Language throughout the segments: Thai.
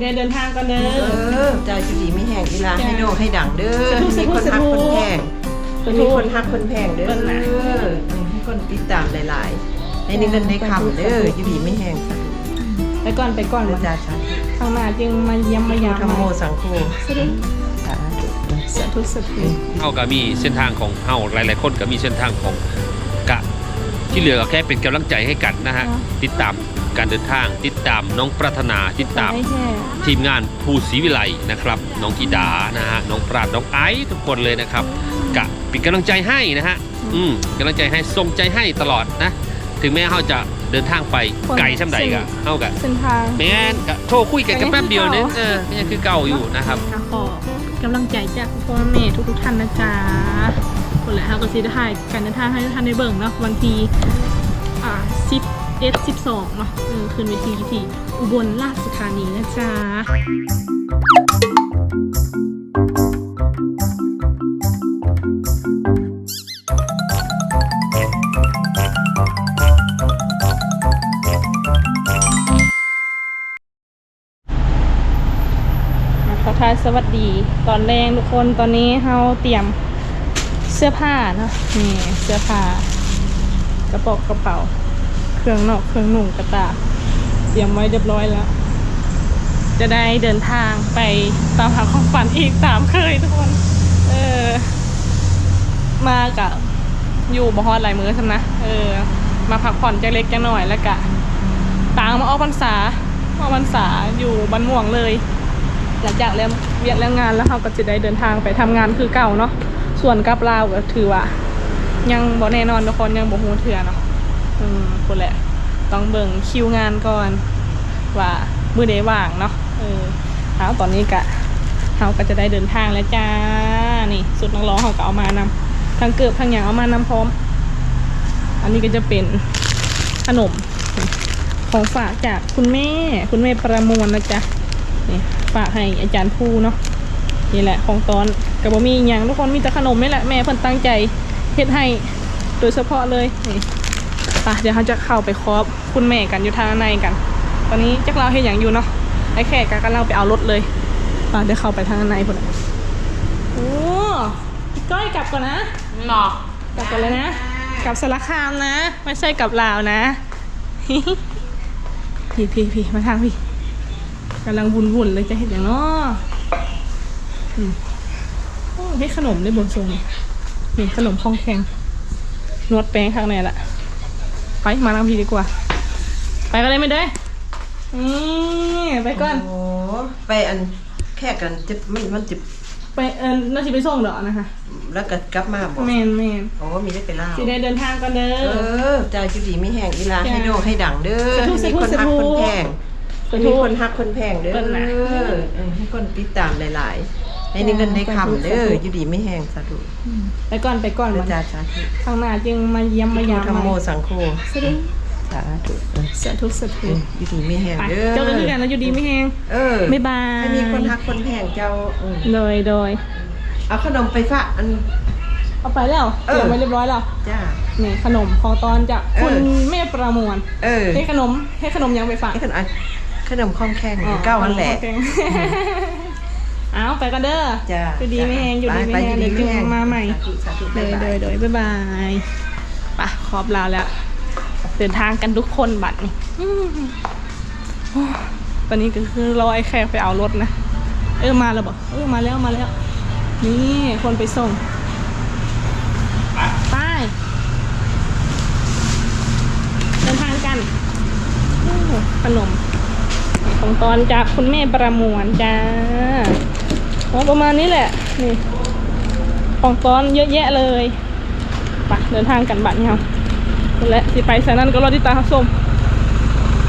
ได้เดินทางกันเด้เอออใจจุดีไม่แห้งเวลาจ้ะให้โด่งให้ดังเด้อสาธุมีคนฮักสาธุคนแพงสาธุมีคนฮักคนแพงเด้อเบิ่งนะให้คนติดตามหลายๆให้ได้เงินได้คำเด้อจุดีไม่แห้งสาธุไปก่อนไปก่อนพวัระนจาสาธุข้างหน้าจึงมาเยี่ยมมายามธรรมโมสังโฆสวัสดีสาธุสาธุสาธุเฮาก็มีเส้นทางของเฮาหลาย ๆ คนก็มีเส้นทางของกะที่เหลือก็แค่เป็นกำลังใจให้กันนะฮะติดตาม การเดินทางติดตามน้องปรารถนาติดตามไม่แค่ทีมงานภูศรีวิไลนะครับน้องกีดานะฮะน้องปราดน้องไอซ์ทุกคนเลยนะครับกะเป็นกำลังใจให้นะฮะอืมกำลังใจให้ส่งใจให้ตลอดนะ ถึงแม้เฮาจะเดินทางไปไกลช่ำใดกะเฮากะเส้นทางแม่นกะโทรคุยกันกันแป๊บเดียวเนี่ยเออก็ยังคือเก่าอยู่นะครับขอกำลังใจจากพ่อแม่ทุกๆท่านนะจ๊ะคนแหละเราก็ซีได้ถ่ายการเดินทางให้ทุกท่านได้เบิ่งเนาะวันที่อ่าสิบ เอ็ดสิบสองเนาะเออคืนเวทีที่อุบลราชธานีนะจ๊ะทักทายสวัสดีตอนแรกทุกคนตอนนี้เราเตรียมเสื้อผ้าเนาะนี่เสื้อผ้ากระป๋ากระเป๋า เครื่องนอกเครื่องหนุ่งกระตากเตรียมไว้เรียบร้อยแล้ว จะได้เดินทางไปตามหาความฝันอีกตามเคยทุกคน เออ มากับอยู่บ่ฮอดหลายมื้อใช่ไหมเออ มาพักผ่อนจักเล็กจักหน่อยแล้วกะตางมาออกพรรษาออกพรรษาอยู่บ้านม่วงเลย หลังจากเริ่มเวียกเรื่องงานแล้วเราก็จะได้เดินทางไปทำงานคือเก่าเนาะส่วนกับลาวก็ถือว่ายังบ่แน่นอนทุกคนยังบ่ฮู้เถื่อเนาะ อืมคนแหละ ต้องเบิ่งคิวงานก่อน ว่ามือใดว่างเนาะเออเอาตอนนี้กะเฮาก็จะได้เดินทางแล้วจ้า นี่สุดนักร้องเฮาก็เอามานำทั้งเกือบทั้งหยังเอามานำพร้อม อันนี้ก็จะเป็นขนม ของฝากจากคุณแม่ คุณแม่ประมวลนะจ๊ะนี่ฝากให้อาจารย์ภูเนาะนี่แหละของตอนกับบะมีอย่างทุกคนมีแต่ขนมนี่แหละแม่เพิ่นตั้งใจเฮ็ดให้โดยเฉพาะเลยนี่ ไปเดี๋ยวเขาจะเข้าไปครอบคุณแม่กันอยู่ทางในกัน ตอนนี้จักเราเฮ็ดอย่างอยู่เนาะไอ้แขกกำลังไปเอารถเลยไปเดี๋ยวเข้าไปทางในพุ่นน่ะโอ้พี่ก้อยกลับก่อนนะหรอกลับก่อนเลยนะ กลับสารคามนะ ไม่ใช่กลับลาวนะพี่พี่พี่มาทางพี่กำลังวุ่นวุ่นๆเลยจะเห็นอย่างเนาะอืมโอ้ให้ขนมได้บนทรงนี่ขนมคองแข็งนวดแป้งข้างในละไป มาทางพี่ดีกว่า ไปกันเลยไม่ได้นี่ไปก่อน โอ้ไปอันแค่กันจะมันมันจะไปเออน่าจะไปส่งดอกนะคะ แล้วก็กลับมาบอกแมนแมนโอ้มีได้ไปเล่าสิได้เดินทางกันเด้เอออใจจุดีไม่แห้งเวลาจ้ะให้โด่งให้ดังเด้อสาธุให้มีคนสาฮักธุคนแพงสาธุมีคนฮักคนแพงเด้อเบิ่งนะเออให้คนติดตามหลาย ๆ ให้ได้เงินได้คำเด้อจุดีไม่แห้งสาธุไปก่อนไปก่อนพมัระนจาสาธุข้างหน้าจึงมาเยี่ยมมายามธรรมโมสังโฆสวัสดีสาธุสาธุสาธุจุดีไม่แห้งไปเด้อเจอกันที่กันแล้วอยู่ดีไม่แห้งเออบ๊ายบายให้มีคนฮักคนแพงเจ้าเออโดยโดยเอาขนมไปฝากอันเอาไปแล้วเอเตอรียมไว้เรียบร้อยแล้วจ้านี่ขนมของตอนจากเออคุณแม่ประมวลเออให้ขนมให้ขนมยังไปฝากให้ขนมอันขนมข้องแข้งเก้าวันแหละโอ เคเอาไปกันเด้อจ้าอยู่ดีไม่แห้งอยู่ดีไปไม่แห้งไปเดี๋ยวอยู่จึดีงไม่แห้งมาใหม่สาธุสาธุโดยบ๊ายโดบายโดยบ๊ายบายไปะขอบลาแล้ว เดินทางกันทุกคนบัดนี่อืมโอ้ตอนนี้ก็คือรอไอ้แขกไปเอารถนะ เออมาแล้วบอกเออมาแล้วมาแล้ว นี่คนไปส่งไปเดินทางกันโอ้ขนมของตอนจากคุณแม่ประมวลจ้า ประมาณนี้แหละ นี่ของตอนเยอะแยะเลยไปเดินทางกันบัดเนี่ยและสิไปสายนั้นก็รอที่ตาส้ม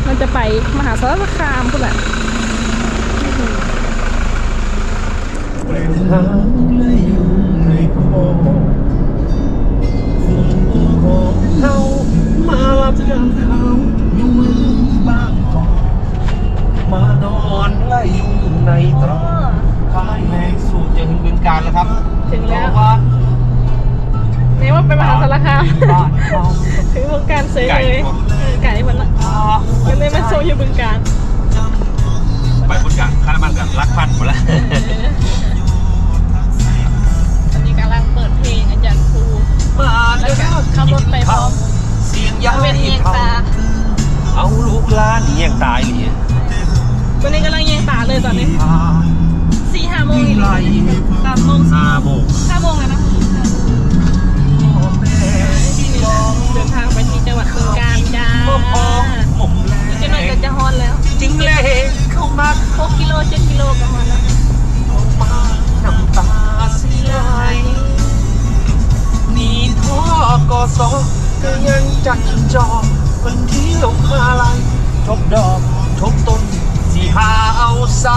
มันจะไปมหาสารคามพุ่นแหละทาและอยู่ในคอของเขามารับจากเขาอยู่มือบางกอกมานอนและอยู่ในตรอก แมงสูตรจะถึงบึงการแล้วครับถึงแล้วบอกว่านี่ว่าไปมหาสารคามบ้านเขาถึงวงการเซยไก่เลยปะเออไก่มันละอ่ามันเลยมาโซอยู่บึงการไปบนกลางครักพันหมดละตอนนี้กำลังเปิดเพลงอาจารย์ครูมาแล้วก็ขับรถไปพร้อมเสียงยาเป็นเอียงตาเอาลูกหลานนี่ยังตายเลยตอนนี้กำลังเยียงตาเลยตอนนี้พา สี่ห้าโมงสามโมงสี่ห้าโมงห้าโมงแล้วนะเดินทางไปที่จังหวัดบึงกาฬจ้าพ่อพ่อผมแลจะหน่อยก็จะฮอนแล้วจึงเลเข้ามาหกกิโลเจ็ดกิโลก็ฮอนแล้วน้ำตาสิไหลนี่ท่อกอสอก็ยังจัดจองคนที่ลงมาลายทบดอกทบต้น สีหาเอาใส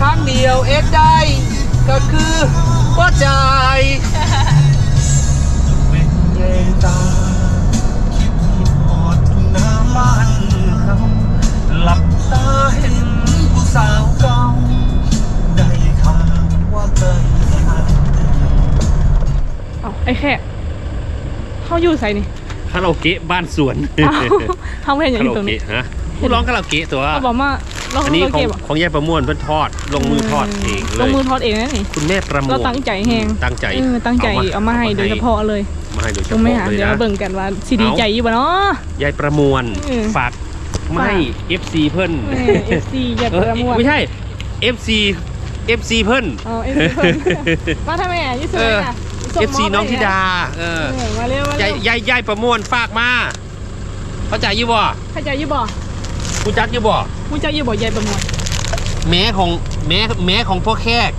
ทางเดียวเอ็ดได้ ก็คือว่าใจายเป็นแยงตาคิดคิดอดหน้าบ้านเขาหลับตาเห็นผู้สาวเก่าได้ข่าวว่าเคยหาเอาไอ้แค่เขาอยู่ใส่นี่คาราโอเกะบ้านสวนเอาเขาไม่เห็นอย่างคารานี้โอตรงนี้เกะฮะผู้ร้องคาราโอเกะตัว เขาบอกว่า เราอันนี้เขาของเก็บอะของยายประมวลเพื่อนทอดลงมือทอดเองเลลงยมือทอดเองนะนี่ คุณแม่ประมวลเราตั้งใจแฮง ตั้งใจเออตั้งใจเอามาให้โดยเฉพาะเลยมาให้โดยเฉตรงไม่พาะหาเลยเดี๋ยวนะเราเบิ่งกันว่าสิดีใจอยู่บ่เนาะ ยายประมวลเออ ฝากไม่ FC เพื่อนเอฟซีอย่าเอประอมวลไม่ใช่ FC FC เพื่อนอ๋อเอฟซีเพิ่นมาทำไมอะยี่สิบเอออะส่ง FC มบน้องธิดาเอเอออมาเร็วมาเร็ยายว ยายยายประมวลฝากมา เข้าใจอยู่บ่เข้าใจอยู่บ่ กูจักอยู่บ่มูเจ้าอยู่บ่ยายประมวลแม้ของแม้แม้ของพ่อแขก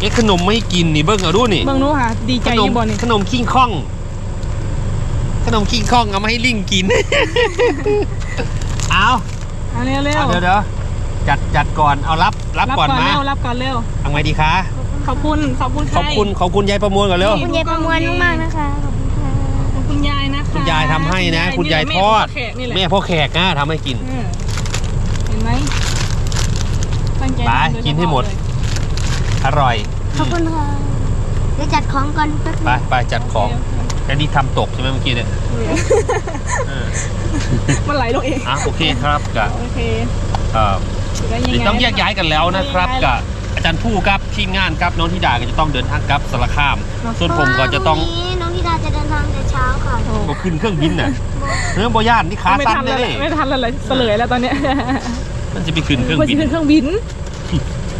เอ๊ะขนมไม่กินนี่เบิ้งเอาดูนี่ เบิ่งหนู้ค่ะดีใจขอนมยู่บ่นี่ขนมคิงคอง ขนมคิงคองเอามาให้ลิงกิน เอาเอาเร็วเร็วเอาเดี๋ยวเดี๋ยวจัดจัดก่อนเอารับรับก่อนมาเร็วรับก่อนเร็วทำไงดีคะขอบคุณขอบคุณใคร ขอบคุณขอบคุณยายประมวลก่อนเร็วนี่คุณยายประมวลมากๆนะคะ ขอบคุณค่ะ ขอบคุณยายนะคะคุณยายทำให้นะ คุณยายนี่ทแหละอดแม่พ่อแขกนี่แหละแม่พ่อแขกนะทำให้กิน เออเห็น ไหมตั้งใจไปทำโดยกินให้หมดเฉพาะเลยอร่อยขอบคุณค่ะเดี๋ยวจัดของก่อนแป๊บนึง ไปไปจัดของแค่นี้ทำตกใช่ไหมเมื่อกี้เนี่ยเออมันไหลลงเองอะโอเคครับกับโอเคเอ่อ แล้วเดี๋ยวต้องแยกย้ายกันแล้วนะครับกับอาจารย์ผู้ครับทีมงานครับน้องธิดาก็จะต้องเดินทางกลับสารคาม ส่วนผมก็จะต้องพรุ่นี้น้องธิดาจะเดินทางแต่เช้าค่ะโอ้ก็ขึ้นเครื่องบินน่ะ เรื่องบอย่านนี่ขาไม่สั้นทันเลแล้วแหยละไม่ทันแล้วแหละเสลยแล้วตอนเนี้ยมันจะไปขึ้นเครื่องมันบิจะน ขึ้นเครื่องบิน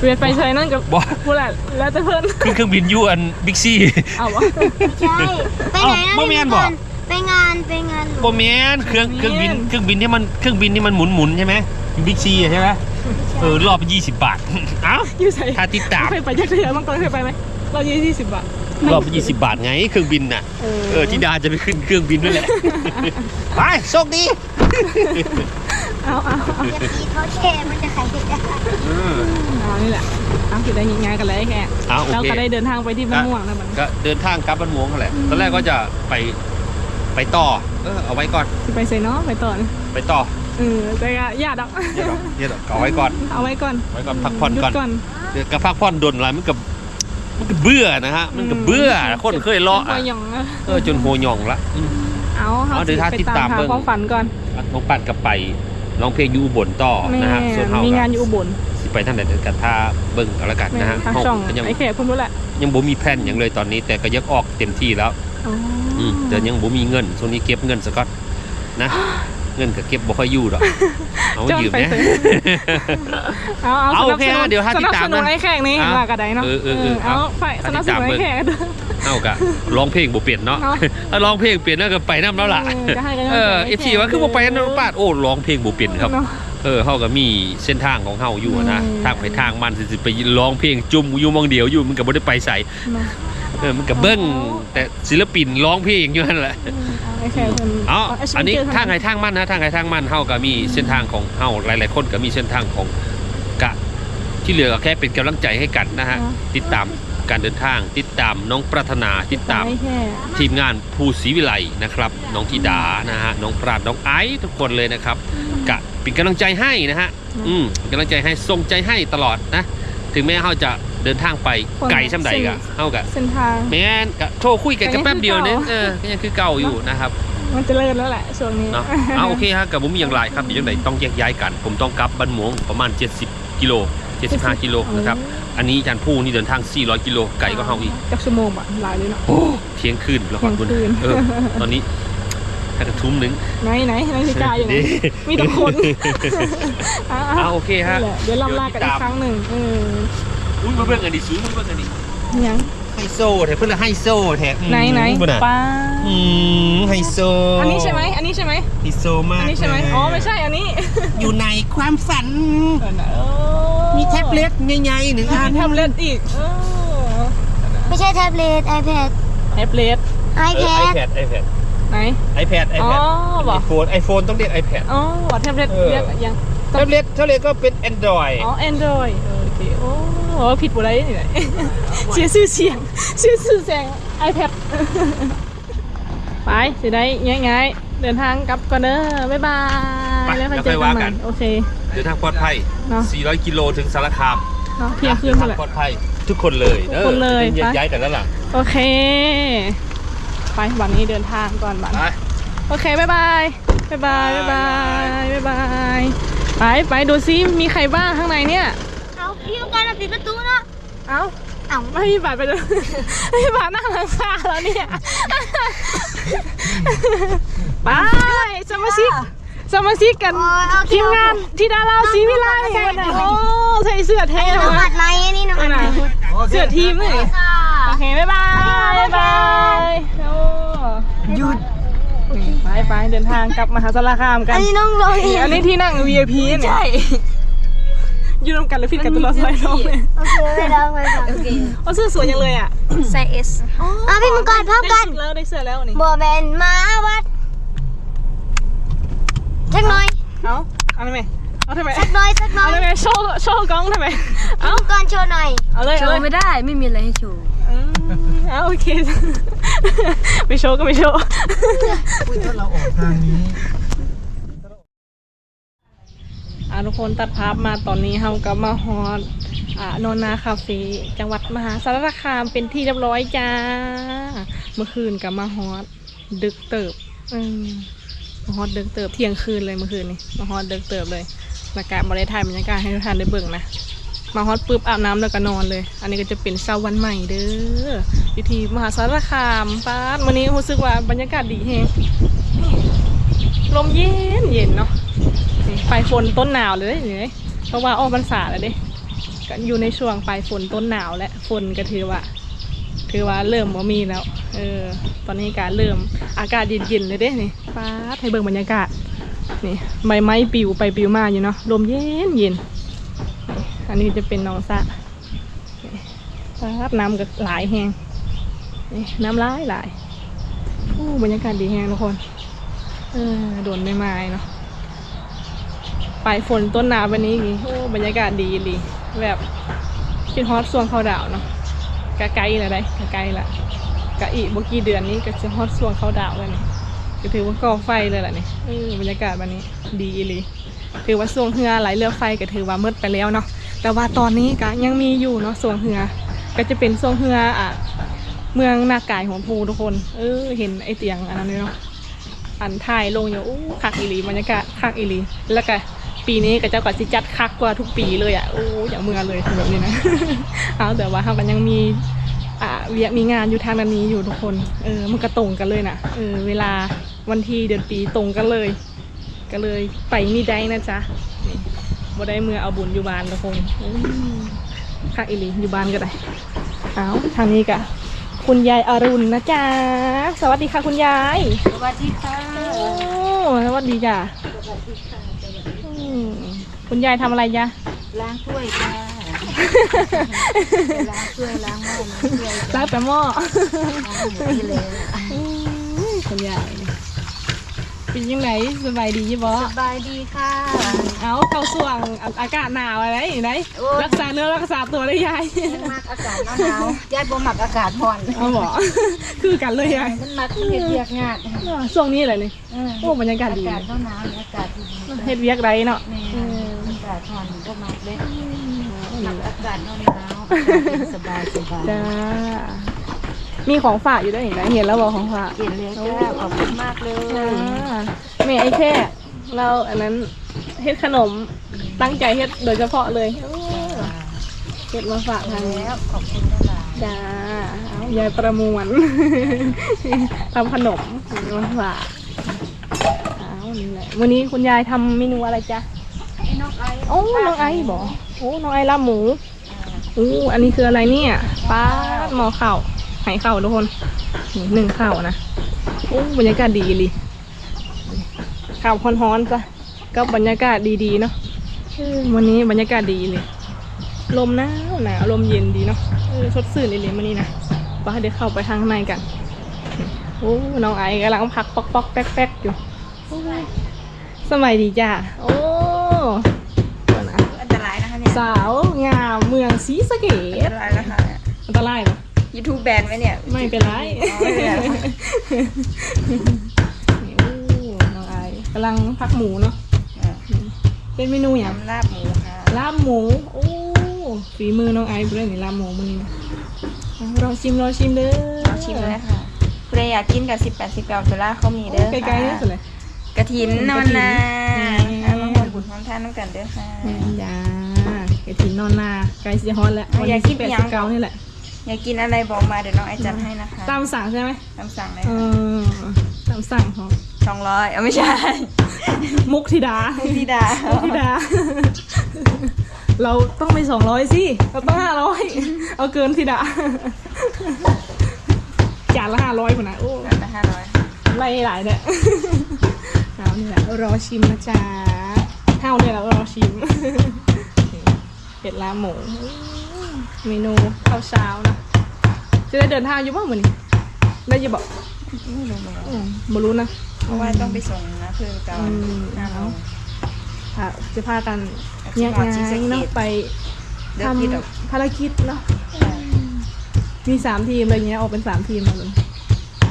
เวียนไปใช้นั่นกับบ่พูดแหละแล้วแต่เพื่อนขึ้นเครื่องบินยูอันบิ๊กซีเอาวะ ใช่ไปไหนเอ้านะบ่แม่นบ่ ไปงานไปงานหลวงโบแมนเครื่องเครื่องบินเครื่องบินที่มันเครื่องบินที่มันหมุนหมุนๆใช่ไหมบิ๊กซีใช่ไหมเออรอบยี่สิบบาท เอ้าอยู่ใส่ถ้าติดตาม เคยไปยักษ์เถื่อนบางคนเคยไปไหมเรายี่สิบบาท รอบยี่สิบบาทไงเครื่องบินน่ะ เออเออธิดาจะไปขึ้นเครื่องบินด้วยแหละ ไปโชคดีเอาเอาเอาอย่าตีเขาแชร์มันจะขายได้เอานี่แหละเอาคือได้ยิงงานกันเลยแค่เอาโอเราเคก็ได้เดินทางไปที่บ้านม่วงนะมัน ก็เดินทางกลับบ้านม่วงเขาแหละ ตอนแรกก็จะไปไปต่อ เออเอาไว้ก่อนจะไปเซนเนาะไปต่อนะไปต่อเออแต่ก็ญาติอะเดี๋ยวเดี๋ยวเอาไว้ก่อน เอาไว้ก่อนไว้ก่อนพักผ่อนหยุดก่อนก่อน เดี๋ยวก็พักผ่อนดนอะไรมันก็ มันก็เบื่อนะฮะมันก็เบื่อคนเคยเลาะหัอะวหยองอะเออจนหัวหย่องละอืมเอาเอาเดี๋ยวถ้าไปติดตามหเบิ่งความฝันก่อนน้องปัดกับไปร้องเพลงอยูอุบลต่อแม่นะฮะส่วนเฮามีก็งานอยู่อุบลสิไปทางไหนเดี๋ยวกันถ้าเบิ่งเอาละกันแม่นะฮะทางเฮาช่องก็ยังไอ้แขกพุ่นรู้แหละยังบ่มีแผนอย่างเลยตอนนี้แต่ก็ยังออกเต็มที่แล้วอ๋อออืมแต่ยังบ่มีเงินช่วงนี้เก็บเงินซะก่อนนะ เงินก็เก็บบ่ค่อยอยู่ดอกเอามายืมไปเนี่ยเถอะเอาเอาเอาสนับโอเคสนุฮะนเดี๋ยวถ้าสนับติดตามสนุนเบิ่งไอ้แขกนี่อะว่ากระไดเนาะเออเออเออเอาเอาไปสนับสนุนถ้าติดตามไอ้แขกด้วยเอากะร้องเพลงบ่เปลี่ยนเนาะเนาะถ้าร้องเพลงเปลี่ยนแล้วก็ไปน้ำแล้วล่ะเออจะให้กันเออให้เอฟซีว่าคือบ่ไปน้ำปาดโอ้ร้องเพลงบ่เปลี่ยนครับเนาะเออเฮาก็มีเส้นทางของเฮาอยู่อะนะอืมทางไปทางมันสิไปร้องเพลงจุ่มอยู่หมองเดียวอยู่มันก็บ่ได้ไปใส่ เนาะเออมันก็เบิ้งแต่ศิลปินร้องเพลงอยู่นั่นแหละเอาไอ้แขกเพิ่นเอาเาชีวิตอันนี้เจทางไหนทางมันนะทางไหนทางมันเฮาก็มีเส้นทางของเฮาหลาย ๆ คนก็มีเส้นทางของกะที่เหลือก็แค่เป็นกำลังใจให้กันนะฮะติดตามการเดินทาง ติดตามน้องปรารถนาติดตามไอ้แขกทีมงานภูศรีวิไลนะครับน้องธิดานะฮะน้องปราดน้องไอซ์ทุกคนเลยนะครับกะเป็นกำลังใจให้นะฮะอืมเป็นกำลังใจให้ส่งใจให้ตลอดนะ ถึงแม้เขาจะ เดินทางไปไกลช่ำใดกะเขากะเส้นทางแม้นกะโทรคุยกันกันแป๊บเดียวเนี่ยเออก็ยังคือเก่าอยู่นะครับมันเจะเลิศแล้วแหละช่วงนี้เนาะเอาโอเคฮะกับผมมีอย่างไรครับเดี๋ยวอย่างไรต้องแยกย้ายกัน ผมต้องกลับบ้านหมวงประมาณ 70 กิโล 75 กิโลนะครับอันนี้จันผู้นี่เดินทาง 400 กิโลไกลก็เฮาอีกจักชั่วโมงอะหลายเลยเนาะโอ้เที่ยงคืนแล้วก่อนคุณเที่ยงคืนเออตอนนี้ถ้ากระทุ่มหนึงไหนไหนนาฬิกาอยู่ไหนนี่มีแต่คนอะอ่าโอเคฮะนั่นแหละเดี๋ยวเราลากันอีกครั้งหนึ่งเอออุ้ยมาเบิ่งกันดิซูมาเบิ่งกันดิยังไฮโซแท้เพิ่นละไฮโซแท้ไหนไหนเพิ่นน่ะป้าอืมไฮโซ อันนี้ใช่ไหมอันนี้ใช่ไหมไฮโซมากอันนี้ใช่ไหมอ๋อไม่ใช่อันนี้ อยู่ในความฝันเออนะเออมีแท็บเล็ตใหญ่ๆหนึ่งอันมีแท็บเล็ตอีกเออไม่ใช่แท็บเล็ต iPad แท็บเล็ตเออ iPad iPad iPad ไหน iPad อ๋อ iPad บอก iPhone iPhone ต้องเรียก iPad อ๋อว่าแท็บเล็ตเออเรียกยังแท็บเล็ตแท็บเล็ตก็เป็น Android อ๋อ Android เออโอเคโอ้ โหผิดบ่ได้นี่แหละเสียชื่อเสียงเสียชื่อเสียง iPad ไปสิได้ง่ายๆ เดินทางกลับก่อนเด้อบ๊ายบายไปแล้วไปแล้วเจค่ออยกันว่าใหกัม่นโอเค เดินทางปลอดภัย เนาะ 400 กิโลถึงสารคามเนาะเที่ยงคืนเดินเท่าทางไหร่ปลอดภัยทุกคนเลยด้อทุกคนเลยแยกไป ย้ายกันแล้วล่ะ โอเค ไปวันนี้เดินทางก่อนบัน ไป โอเคบ๊ายบายบ๊ายบายบ๊ายบายบ๊ายบาย ไป ไปดูซิมีใครบ้างข้างในเนี่ยเอา พี่ต้องการปิดประตูเนาะเอ้าเอาไม่มีบัตรไปเลยไม่มีบัตรนั่งหลังคาแล้วเนี่ยไปสมาชิกสมาชิกกันโอ้ยโอเคทีมงานที่ดาราซีวิไลวันน่ะโอ้ใส่เสื้อเท่น้องมาอัดไหมอันนี้น้องวัอันดน่ะเสื้อทีมเลยค่ะโอเคบ๊ายบายบ๊ายบายโอ้หยุดไปไปเดินทางกลับมหาสารคามกัอันนนี้น้องลอยอันนี้ที่นั่ง VIP เนี่ยใช่ ยืนรวมกันเลยฟิตกันตลอดสายน้องเลยโอเคไม่ได้ไม่ได้โอเคโอ้เสื้อสวยจังเลยอะใส่ S อะพี่มังกรพร้อมกันได้เสื้อแล้วได้เสื้อแล้วนี่บัวแมนมาวัดสักหน่อยเอาเอาทำไมเอาทำไมสักหน่อยสักหน่อเอายทำไมโชว์โชว์กล้องทำไมพี่เอามังกรโชว์หน่อยเอาเลยโชเอาเลยว์ไม่ได้ไม่มีอะไรให้โชว์อืมเอาโอเคไม่โชว์ก็ไม่โชว์อุ้ยถ้าเราออกทางนี้อ่ะทุกคนตัดภาพมาตอนนี้เฮากับมาฮอดอ่านนนาคาเฟ่จังหวัดมหาสารคามเป็นที่เรียบร้อยจ้า เมื่อคืนกับมาฮอดดึกเติบอืมมาฮอดดึกเติบเที่ยงคืนเลยเมื่อคืนนี้มาฮอดดึกเติบเลยบรรยากาศบริถ่ายบรรยากาศให้ทุกท่านได้เบิ่งนะมาฮอตปุ๊บอาบน้ำแล้วก็นอนเลย อันนี้ก็จะเป็นเช้าวันใหม่เด้ออยู่ที่มหาสารคามป้าวันนี้รู้สึกว่าบรรยากาศดีแฮงลมเย็นเย็นเนาะ ปลายฝนต้นหนาวเลยเนี่ยเพราะว่าออกพรรษาแล้วเด้ก็อยู่ในช่วงปลายฝนต้นหนาวและฝนก็ถือว่า ถือว่าเริ่มว่ามีแล้ว เออ ตอนนี้การเริ่มอากาศเย็นๆเลยเด้นี่ป้าดให้เบิ่งบรรยากาศ นี่ใบไม้ปลิวไปปลิวมาอยู่เนาะลมเย็นเย็นอันนี้จะเป็นหนองสะนี่ครับน้ำก็หลายแหงนี่น้ำหลายหลายอู้บรรยากาศดีแหงทุกคน เออโดนไม่ไม้เนาะ ปลายฝนต้นหนาววันนี้อีกโอ้บรรยากาศดีดีแบบคิดฮอตส่วงเขาดาวเนาะกะไกลละได้กะไกลละกะอีบกี่เดือนนี้ก็จะฮอตส่วงเขาดาวแล้วนี่ก็ถือว่าก่อไฟเลยแหละนี่เออบรรยากาศวันนี้ดีอีหลีถือว่าส่วงเฮือไหลเรือไฟก็ถือว่ามืดไปแล้วเนาะแต่ว่าตอนนี้ก็ยังมีอยู่เนาะส่วงเฮือก็จะเป็นส่วงเฮืออะเมืองนากายของภูทุกคน เออเห็นไอเตียงอันนั้นเลยเนาะอันถ่ายลงอยู่อู้คักอีลีบรรยากาศคักอีลีแล้วก็ ปีนี้ก็เจ้าก็สิจัดคักกว่าทุกปีเลยอะโอ้อย่างเมืองเลยแบบนี้นะเอาแต่ว่าเขาก็ยังมีอ่าเวียกมีงานอยู่ทางนั้นนี้อยู่ทุกคนเออมันก็ตรงกันเลยนะเออเวลาวันที่เดือนปีตรงกันเลย ก็เลยไปนี่ได้นะจ๊ะนี่บ่ได้เมื่อเอาบุญอยู่บ้านทุกคนอืมคักอีหลีอยู่บ้านก็ได้เอาทางนี้กะคุณยายอรุณนะจ๊ะสวัสดีค่ะคุณยาย สวัสดีค่ะ โอ้สวัสดีจ้ะอืมคุ ณยายทำอะไรจ๊ะล้างถ้วยค่ะล้างถ้วยล้างหม้อล้างถ้วยล้างแต่หม้อล้างหมดที่เลยอืมคุณยาย เป็นยังไงสบายดียี่บอสบายดีค่ะ เอาเข้าส่วงอากาศหนาวอะไรอย่างไรโอ้ยรักษาเนื้อรักษาตัวได้ยายมันมักอากาศหนาวๆญาติบ่มักอากาศร้อนเอาบอกคือกันเลยยายมันมักเฮ็ดเวียกงานช่วงนี้เลยนี่เออโอ้บรรยากาศดีอากาศหนาวๆอากาศดีเฮ็ดเวียกไรเนาะแม่เอออากาศร้อนก็มักเด้มักอากาศหนาวๆอากาศเย็นสบายสบายจ้า มีของฝากอยู่ด้วยเห็นไหมเห็นแล้วบอกของฝากเย็นเลยจ้าขอบคุณมากเลยจ้าแม่ไอ้แค่เราอันนั้นเฮ็ดขนมตั้งใจเฮ็ดโดยเฉพาะเลยโอ้เก็บมาฝากทางนี้แล้วขอบคุณหลายจ้าเอายายประมวลทำขนมมาฝากเอานี่แหละวันนี้คุณยายทำเมนูอะไรจ๊ะไอ้นกไอ้โอ้น้องไอซ์บอกโอ้น้องไอซ์ลาบหมูอู้อันนี้คืออะไรเนี่ยป้าดหมอเข่า ไห่เข่าทุกคนนี่หนึ่งเข่านะโอ้บรรยากาศดีเลยข่าวฮ้อนๆจ้ะก็บรรยากาศดีๆเนาะเออวันนี้บรรยากาศดีเลย ลมหนาวหนาวลมเย็นดีเนาะเออสดชื่นเลยเลยวันนี้นะไป้าเดี๋ยวเข้าไปทางข้างในกันโอ้น้องไอซ์กำลังพักปอกปอกๆแป๊กแป๊กๆอยู่โอ้ยสมัยดีจ้าโอ้ก่อนนะอันตรายนะคะเนี่ยสาวงามเมืองศรีสะเกอันษตรายนะคะอันตรายเหรอ ยูทูบแบนไหมเนี่ยไม่เป็นไรอ๋อไม่เป็นไรนี่โอ้น้องไอซ์กำลังพักหมูเนาะอะเป็นเมนูอย่างน้ำลาบหมูค่ะลาบหมูโอ้ฝีมือน้องไอซ์เรื่องนี้ลาบหมูมือนี้นะเอารอชิมรอชิมเด้อลองชิมเลยค่ะใครอยากกินกับสิบแปดสิบเก้าเซล่าเขามีเด้อใกค่ะล้ๆนี่สุดเลย กระถินนอนนาอืม อะมาห่วงบุญพร้อมทานน้ำกันเด้อค่ะแม่นจ้ากระถินนอนนาไก่ซีฮอนแล้วเอาวันอยาที่กกิสินบแปดยังสิบเก้านี่แหละ อยากกินอะไรบอกมาเดี๋ยวน้องไอจัดให้นะคะตามสั่งใช่ไหมตามสั่งเลยเออตามสั่งของสองร้อยเอาไม่ใช่ มุกธิดาพี่ดามุกธิดา เราต้องไปสองร้อยสิเราต้องห้าร้อยเอาเกินธิดาจานละห้าร้อยคนนะโอ้จัดละห้าร้อยไล่หลายเนี่ยเอาเนี่ยแหละรอชิมนะจ๊ะเท่าเนี่ยแหละรอชิมเห็ดลาบหมู เมนูข้าวเช้านะจะได้เดินทางอยู่บ้างเหมือนได้อยังบอกไม่รู้เหมือนกันอืมบ่รู้นะ เพราะว่าต้องไปส่งนะเพื่อนเก่าอืม ห้าโมงค่ะจะพากันเอาแยกที่ย้าหมอชิดสะยเก็ดเนาะไปเลิทกคิดออกำภารกิจเนาะ มีสามทีมอะไรเงี้ยออกเป็นสามทีมมาเลย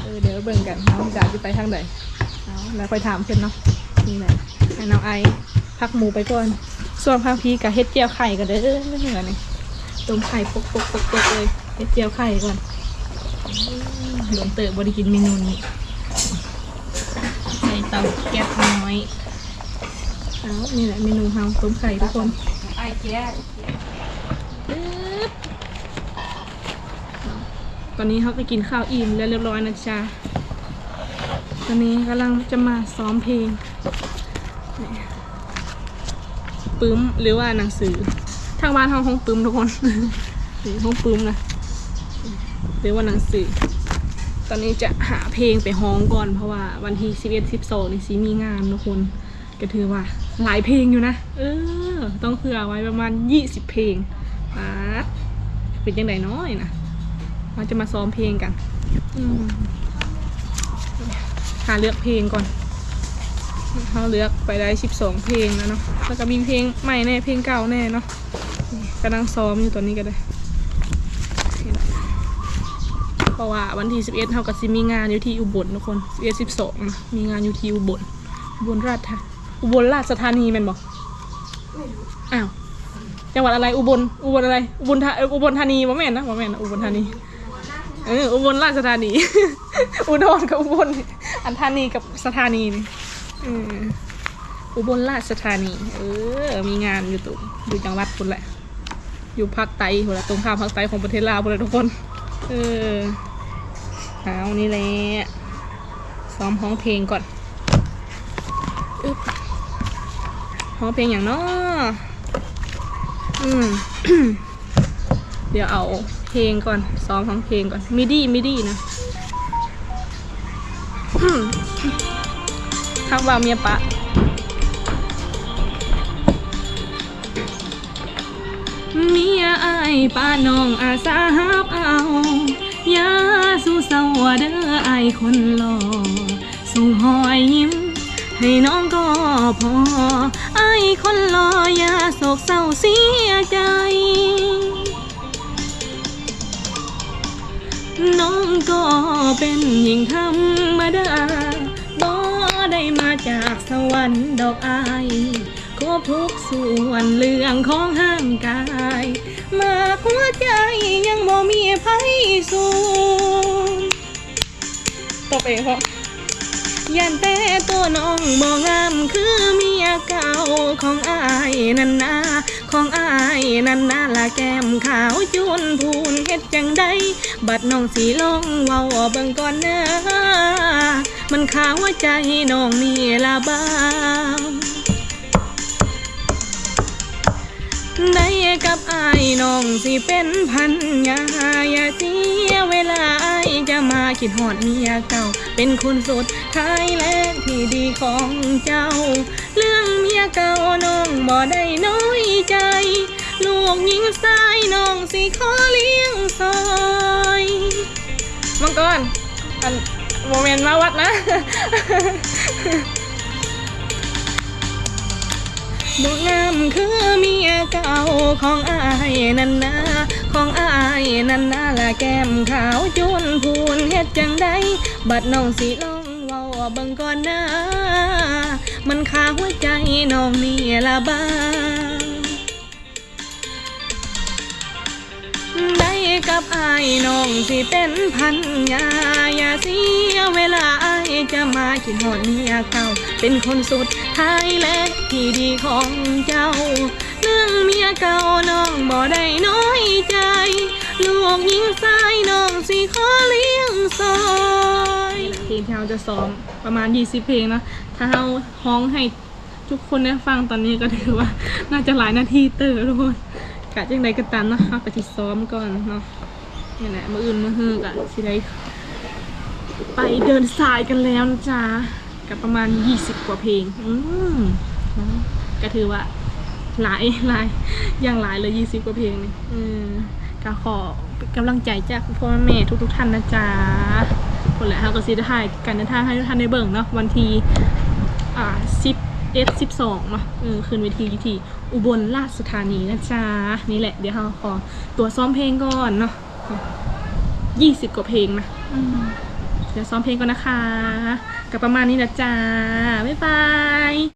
เออเดี๋ยวเบิ่งกันน้องจ๋าจะไปทางไหนเอาแล้วค่อยถามเพื่อนเนาะนี่แหละให้น้องไอพักหมูไปก่อน ส่วนพักพีกับเฮ็ดเจียวไข่กันเด้อไม่เหมือนนี่ ต้มไข่ปกปกปกปกเลยเฮ็ดเจียวไข่ก่อนหลวงเติบบริกินเมนูนี้ ใส่เตาแก๊สน้อยเอานี่แหละเมนูเฮาต้มไข่ทุกคนไอเจ๊ตอนนี้เขาก็กินข้าวอิ่มแล้วเรียบร้อยนะจ๊ะตอนนี้กำลังจะมาซ้อมเพลงปึ้มหรือว่าหนังสือางบ้านเขาห้องปึ้มทุกคนนี่ห้องปึ้มนะหรือว่าหนังสือ ตอนนี้จะหาเพลงไปฮ้องก่อนเพราะว่าวันที่สิบเอ็ดสิบสองนี่สิมีงานทุกคนก็ถือว่าหลายเพลงอยู่นะ เออ ต้องเผื่อไว้ประมาณยี่สิบเพลงอ่าเป็นยังไงน้อยนะเราจะมาซ้อมเพลงกันอหาเลือกเพลงก่อนเขาเลือกไปได้สิบสองเพลงแล้วเนาะแล้วก็มีเพลงใหม่แน่เพลงเก่าแน่เนาะ กำลังซ้อมอยู่ตอนนี้ก็ได้นี่แหละเพราะว่าวันที่สิบเอ็ดเขากับซิมีงานอยู่ที่อุบลทุกคนสิบเอ็ดสิบสองมีงานอยู่ที่อุบลอุบลราชธาอุบลราชธานีแมันบอกอ้าวจังหวัดอะไรอุบลอุบลอะไรอุบลธาอุบลธานีบ่แม่นนะบ่แม่นนะอุบลธานีเอออุบลราชธานี อุดรกับอุบลอันธานีกับสถานีนี่อออุบลราชธานี เออ มีงานอยู่ตุอยู่จังหวัดคุณแหละ อยู่ภาคใต้หัวละตรงข้ามภาคใต้ของประเทศลาวพุ่นแหละทุกคน เออเอานี่แหละซ้อมร้องเพลงก่อนอึ๊บร้องเพลงอย่างน้ออืมเดี๋ยวเอาเพลงก่อนซ้อมของเพลงก่อนมิดี้มิดี้นะทักว่าเมียปะ อายป้าน้องอาสาฮับเอายาสู้เศร้าเด้ออคนหล่อส่งหอยยิ้ม ให้น้องก็พอไอคนรออยาโศกเศร้าเสียใจน้องก็เป็นหญิงธรรมดาบ่ได้มาจากสวรรค์ดอกอาย ครบทุกส่วนเรื่องของห่างกาย มาหัวใจยังบ่มีไผสูงตบเองเพราะยันแต่ตัวน้องบ่งามคือเมียเก่าของอายนันนาของอายนันนาละแก้มขาวจุนพูนเฮ็ดจังใดบัดน้องสีลงเว้าเบิ่งก่อนเน้อมันขาวใจน้องนี่ละบ้าง ได้กับอายน้องสิเป็นพันยาอย่าเสียเวลาอายจะมาคิดหอดเมียเก่า เป็นคนสุดท้ายและที่ดีของเจ้า เรื่องเมียเก่าน้องบ่ได้น้อยใจ ลูกยิงซ้ายน้องสิขอเลี้ยงซอยมังกรอันโมเมนต์มาวัดนะ ดูงามคือเมียเก่าของอายนันนาของอายนันนาละแก้มขาวจุนพูนเฮ็ดจังได้บัดน้องสีลงเว้าเบิ่งก่อนนะมันขาหัวใจน้องนี่ละบ้า กับอายน้องสิเป็นพันยาอย่าเสียเวลาอายจะมาคิดหอดเมียเก่าเป็นคนสุดท้ายและที่ดีของเจ้าเรื่องเมียเก่าน้องบ่ได้น้อยใจ ลูกยิงซ้ายน้องสิขอเลี้ยงซอยเพลงที่เราจะซ้อมประมาณ 20 เพลงนะถ้าเราฮ้องให้ทุกคนได้ฟังตอนนี้ก็ถือว่าน่าจะหลายนาทีเตอร์ทุกคน กะจังใดก็ตามเนาะเอาไปที่ซ้อมก่อนเนาะนี่แหละมืออื่นมือฮือกะสิได้ไปเดินสายกันแล้วนะจ๊ะกับประมาณ 20 กว่าเพลง อืมนะก็ถือว่าหลายหลายอย่างหลายเลย20 กว่าเพลงนี่อืมก็ขอกำลังใจจากพ่อแม่ทุกทุกๆท่านนะจ๊ะคนแหละเราก็สิได้ถ่ายการเดินทางให้ทุกท่านได้เบิ่งเนาะวันที่อ่าสิ บเอสสิบสองเนาะเออคืนเวทีที่อุบลราชธานีนะจ๊ะ นี่แหละ เดี๋ยวเราขอตัวซ้อมเพลงก่อนเนาะยี่สิบกว่าเพลงนะอืมเดี๋ยวซ้อมเพลงก่อนนะคะ กับประมาณนี้นะจ๊ะ บ๊ายบาย